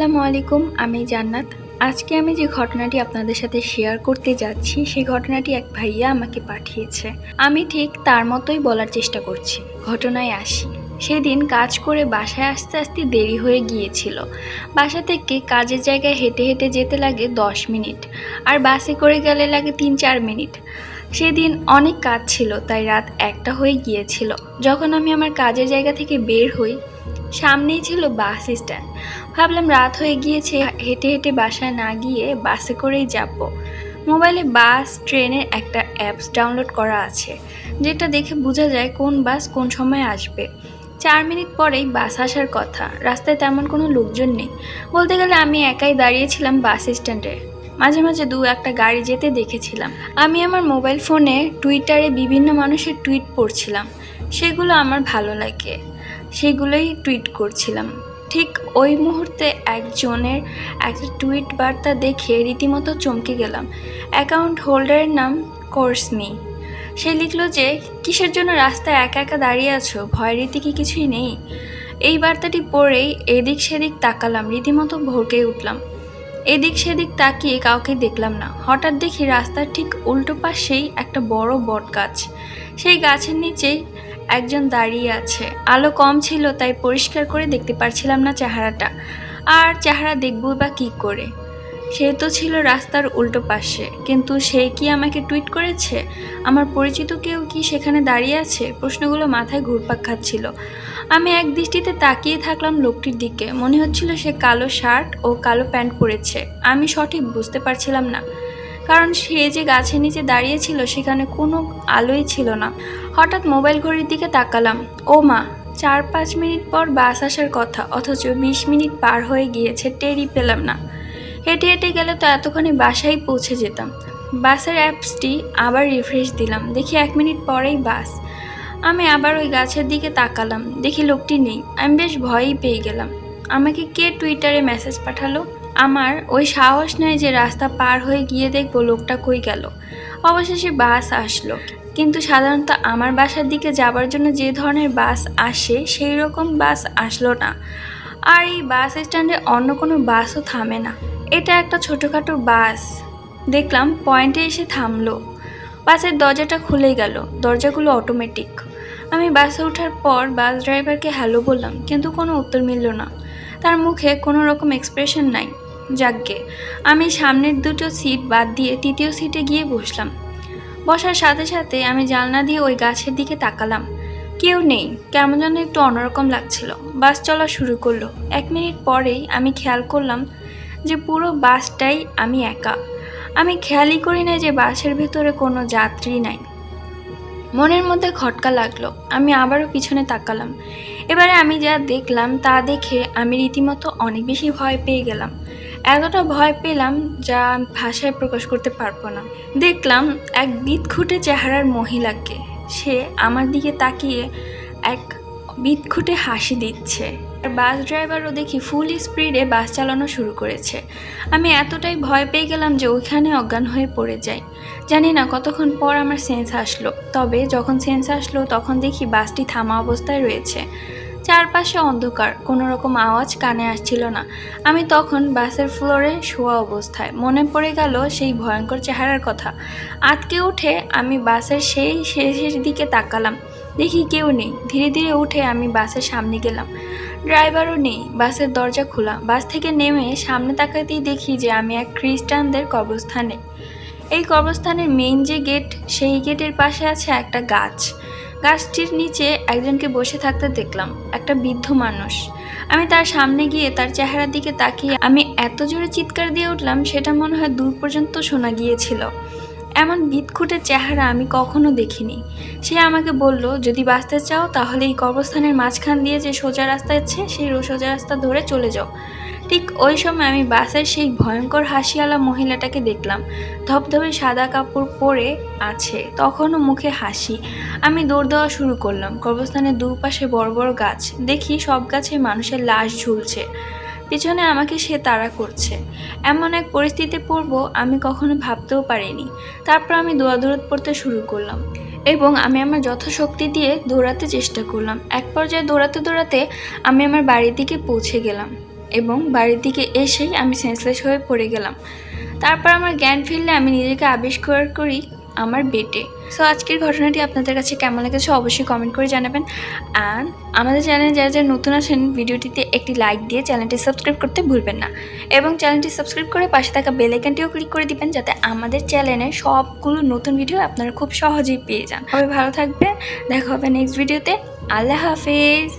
আসসালামু আলাইকুম, আমি জান্নাত। আজকে আমি যে ঘটনাটি আপনাদের সাথে শেয়ার করতে যাচ্ছি, সেই ঘটনাটি এক ভাইয়া আমাকে পাঠিয়েছে। আমি ঠিক তার মতোই বলার চেষ্টা করছি। ঘটনায় আসি। সেদিন কাজ করে বাসায় আসতে আসতে দেরি হয়ে গিয়েছিল। বাসা থেকে কাজের জায়গায় হেঁটে হেঁটে যেতে লাগে দশ মিনিট, আর বাসে করে গেলে লাগে তিন চার মিনিট। সেদিন অনেক কাজ ছিল, তাই রাত একটা হয়ে গিয়েছিল। যখন আমি আমার কাজের জায়গা থেকে বের হই সামনেই ছিল বাস স্ট্যান্ড। ভাবলাম রাত হয়ে গিয়েছে, হেঁটে হেঁটে বাসায় না গিয়ে বাসে করেই যাব। মোবাইলে বাস, ট্রেনের একটা অ্যাপস ডাউনলোড করা আছে, যেটা দেখে বোঝা যায় কোন বাস কোন সময় আসবে। চার মিনিট পরেই বাস আসার কথা। রাস্তায় তেমন কোনো লোকজন নেই। বলতে গেলে আমি একাই দাঁড়িয়েছিলাম বাস স্ট্যান্ডে। মাঝে মাঝে দু একটা গাড়ি যেতে দেখেছিলাম। আমি আমার মোবাইল ফোনে টুইটারে বিভিন্ন মানুষের টুইট পড়ছিলাম। সেগুলো আমার ভালো লাগে। সেগুলোই টুইট করছিলাম। ঠিক ওই মুহূর্তে একজনের একটা টুইট বার্তা দেখে রীতিমতো চমকে গেলাম। অ্যাকাউন্ট হোল্ডারের নাম কোর্সমি। সে লিখলো যে, কিসের জন্য রাস্তায় একা একা দাঁড়িয়ে আছো? ভয় রীতি কি কিছুই নেই? এই বার্তাটি পড়েই এদিক সেদিক তাকালাম, রীতিমতো ভরকে উঠলাম। এদিক সেদিক তাকিয়ে কাউকে দেখলাম না। হঠাৎ দেখি রাস্তার ঠিক উল্টো পাশেই একটা বড় বট গাছ সেই গাছের নিচেই একজন দাঁড়িয়ে আছে। আলো কম ছিল, তাই পরিষ্কার করে দেখতে পারছিলাম না চেহারাটা। আর চেহারা দেখব বা কী করে? সে তো ছিল রাস্তার উল্টো পাশে। কিন্তু সে কি আমাকে টুইট করেছে? আমার পরিচিত কেউ কি সেখানে দাঁড়িয়ে আছে? প্রশ্নগুলো মাথায় ঘুরপাক খাচ্ছিল। আমি এক দৃষ্টিতে তাকিয়ে থাকলাম লোকটির দিকে। মনে হচ্ছিল সে কালো শার্ট ও কালো প্যান্ট পরেছে। আমি সঠিক বুঝতে পারছিলাম না। কারণ সে যে গাছের নিচে দাঁড়িয়ে ছিল সেখানে কোনো আলোই ছিল না। হঠাৎ মোবাইল ঘড়ির দিকে তাকালাম। ও মা, চার পাঁচ মিনিট পর বাস আসার কথা, অথচ বিশ মিনিট পার হয়ে গিয়েছে, টেরই পেলাম না। হেঁটে হেঁটে গেলে তো এতক্ষণে বাসায় পৌঁছে যেতাম। বাসের অ্যাপসটি আবার রিফ্রেশ দিলাম। দেখি এক মিনিট পরেই বাস। আমি আবার ওই গাছের দিকে তাকালাম। দেখি লোকটি নেই। আমি বেশ ভয়ই পেয়ে গেলাম। আমাকে কে টুইটারে মেসেজ পাঠালো? আমার ওই সাহস নেই যে রাস্তা পার হয়ে গিয়ে দেখব লোকটা কই গেল। অবশেষে বাস আসলো। কিন্তু সাধারণত আমার বাসার দিকে যাবার জন্য যে ধরনের বাস আসে, সেই রকম বাস আসলো না। আর এই বাস স্ট্যান্ডে অন্য কোনো বাসও থামে না। এটা একটা ছোটোখাটো বাস। দেখলাম পয়েন্টে এসে থামলো। বাসের দরজাটা খুলে গেল। দরজাগুলো অটোমেটিক আমি বাসে ওঠার পর বাস ড্রাইভারকে হ্যালো বললাম, কিন্তু কোনো উত্তর মিলল না। তার মুখে কোনো রকম এক্সপ্রেশন নাই। যাকগে, আমি সামনের দুটো সিট বাদ দিয়ে তৃতীয় সিটে গিয়ে বসলাম। বসার সাথে সাথে আমি জানলা দিয়ে ওই গাছের দিকে তাকালাম। কেউ নেই, কেমন যেন একটু অন্যরকম লাগছিল। বাস চলা শুরু করল। এক মিনিট পরেই আমি খেয়াল করলাম যে পুরো বাসটাই আমি একা। আমি খেয়ালই করি না যে বাসের ভেতরে কোনো যাত্রী নাই। মনের মধ্যে খটকা লাগল। আমি আবারও পিছনে তাকালাম। এবারে আমি যা দেখলাম তা দেখে আমি রীতিমতো অনেক বেশি ভয় পেয়ে গেলাম। এতটা ভয় পেলাম যা ভাষায় প্রকাশ করতে পারব না। দেখলাম এক বিদঘুটে চেহারার মহিলাকে। সে আমার দিকে তাকিয়ে এক বিদঘুটে হাসি দিচ্ছে। বাস ড্রাইভারও দেখি ফুল স্পিডে বাস চালানো শুরু করেছে। আমি এতটাই ভয় পেয়ে গেলাম যে ওইখানে অজ্ঞান হয়ে পড়ে যাই। জানি না কতক্ষণ পর আমার সেন্স আসলো, তবে যখন সেন্স আসলো তখন দেখি বাসটি থামা অবস্থায় রয়েছে। চারপাশে অন্ধকার কোনো রকম আওয়াজ কানে আসছিল না। আমি তখন বাসের ফ্লোরে শোয়া অবস্থায়, মনে পড়ে গেল সেই ভয়ঙ্কর চেহারার কথা। আটকে উঠে আমি বাসের সেই শেষের দিকে তাকালাম, দেখি কেউ নেই। ধীরে ধীরে উঠে আমি বাসের সামনে গেলাম। ড্রাইভারও নেই। বাসের দরজা খোলা। বাস থেকে নেমে সামনে তাকাতেই দেখি যে আমি এক খ্রিস্টানদের কবরস্থানে। এই কবরস্থানের মেইন যে গেট সেই গেটের পাশে আছে একটা গাছ। গাছটির নিচে একজনকে বসে থাকতে দেখলাম, একটা বৃদ্ধ মানুষ। আমি তার সামনে গিয়ে তার চেহারার দিকে তাকিয়ে আমি এত জোরে চিৎকার দিয়ে উঠলাম, সেটা মনে হয় দূর পর্যন্ত শোনা গিয়েছিল। এমন বিদখুটের চেহারা আমি কখনো দেখিনি। সে আমাকে বলল, যদি বাঁচতে চাও, তাহলে এই কবরস্থানের মাঝখান দিয়ে যে সোজা রাস্তা আছে, সেই সোজা রাস্তা ধরে চলে যাও। ঠিক ওই সময় আমি বাসের সেই ভয়ঙ্কর হাসিওয়ালা মহিলাটাকে দেখলাম। ধবধবে সাদা কাপড় পরে আছে, তখনও মুখে হাসি। আমি দৌড় দেওয়া শুরু করলাম। কবরস্থানের দুপাশে বড় বড় গাছ। দেখি সব গাছে মানুষের লাশ ঝুলছে। পিছনে আমাকে সে তাড়া করছে। এমন এক পরিস্থিতিতে পড়ব আমি কখনো ভাবতেও পারিনি। তারপর আমি দৌড়াদৌড় পড়তে শুরু করলাম এবং আমি আমার যথাশক্তি দিয়ে দৌড়াতে চেষ্টা করলাম। এক পর্যায়ে দৌড়াতে দৌড়াতে আমি আমার বাড়ির দিকে পৌঁছে গেলাম এবং বাড়ির দিকে এসেই আমি সেন্সলেস হয়ে পড়ে গেলাম। তারপর আমার জ্ঞান ফিরলে আমি নিজেকে আবিষ্কার করি আমার বেটে। সো আজকের ঘটনাটি আপনাদের কাছে কেমন লেগেছে অবশ্যই কমেন্ট করে জানাবেন। অ্যান্ড আমাদের চ্যানেলে যারা যারা নতুন আছেন, ভিডিওটিতে একটি লাইক দিয়ে চ্যানেলটি সাবস্ক্রাইব করতে ভুলবেন না। এবং চ্যানেলটি সাবস্ক্রাইব করে পাশে থাকা বেল আইকনটিও ক্লিক করে দিবেন, যাতে আমাদের চ্যানেলে সবগুলো নতুন ভিডিও আপনারা খুব সহজেই পেয়ে যান। সবাই ভালো থাকবেন। দেখা হবে নেক্সট ভিডিওতে আল্লাহ হাফেজ।